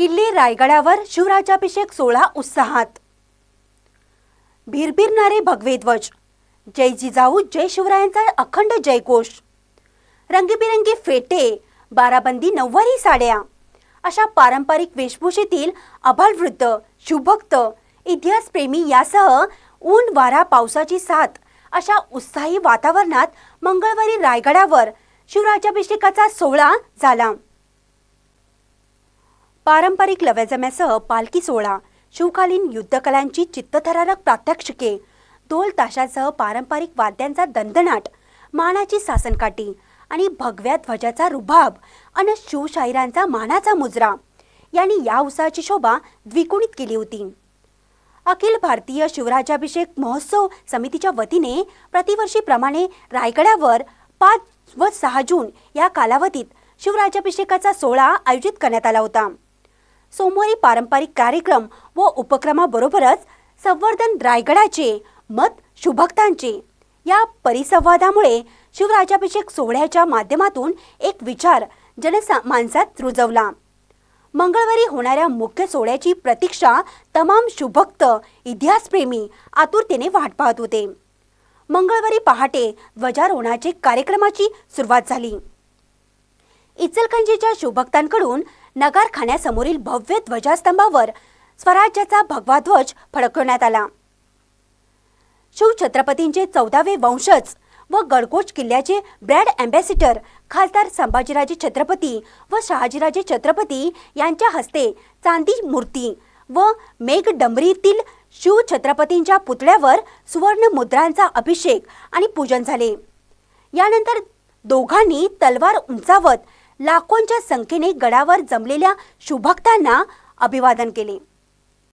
किल्ले रायगडावर शिवराजाभिषेक सोहळा उत्साहात. भिरभिरणारे भगवे ध्वज जय जिजाऊ जय शिवरायांचा अखंड जयघोष. रंगीबिरंगी फेटे बाराबंदी नऊवारी साड्या अशा पारंपरिक वेशभूषेतील अभालवृद्ध शिवभक्त इतिहासप्रेमी यासह ऊन वारा पावसाची साथ अशा उत्साही वातावरणात मंगळवारी रायगडावर शिवराजाभिषेकाचा सोहळा झाला. पारंपरिक लव्याजम्यासह पालखी सोहळा शिवकालीन युद्धकलांची चित्तथरारक प्रात्यक्षिके दोल ताशासह पारंपरिक वाद्यांचा दणदणाट मानाची सासनकाठी आणि भगव्या ध्वजाचा रुबाब आणि शिवशाहिरांचा मानाचा मुजरा यांनी या उत्सवाची शोभा द्विगुणित केली होती. अखिल भारतीय शिवराजाभिषेक महोत्सव समितीच्या वतीने प्रतिवर्षीप्रमाणे रायगडावर पाच व सहा जून या कालावधीत शिवराजाभिषेकाचा सोहळा आयोजित करण्यात आला होता. सोमवारी पारंपरिक कार्यक्रम व उपक्रमाबरोबरच संवर्धन रायगडाचे मत शुभक्तांचे या परिसंवादामुळे शिवराजाभिषेक सोहळ्याच्या माध्यमातून एक विचार जनसा माणसात रुजवला. मंगळवारी होणाऱ्या मुख्य सोहळ्याची प्रतीक्षा तमाम शुभक्त इतिहासप्रेमी आतुरतेने वाट पाहत होते. मंगळवारी पहाटे ध्वजारोहणाचे कार्यक्रमाची सुरुवात झाली. इचलकंजीच्या शुभक्तांकडून नगारखान्यासमोरील भव्य ध्वजास्तंभावर स्वराज्याचा भगवा ध्वज फडकवण्यात आला. शिवछत्रपतींचे चौदावे वंशज व गडकोच किल्ल्याचे ब्रँड अँबॅसिडर खासदार संभाजीराजे छत्रपती व शहाजीराजे छत्रपती यांच्या हस्ते चांदी मूर्ती व मेघडंबरीतील शिवछत्रपतींच्या पुतळ्यावर सुवर्ण मुद्रांचा अभिषेक आणि पूजन झाले. यानंतर दोघांनी तलवार उंचावत लाखोंच्या संख्येने गडावर जमलेल्या शुभक्तांना अभिवादन केले.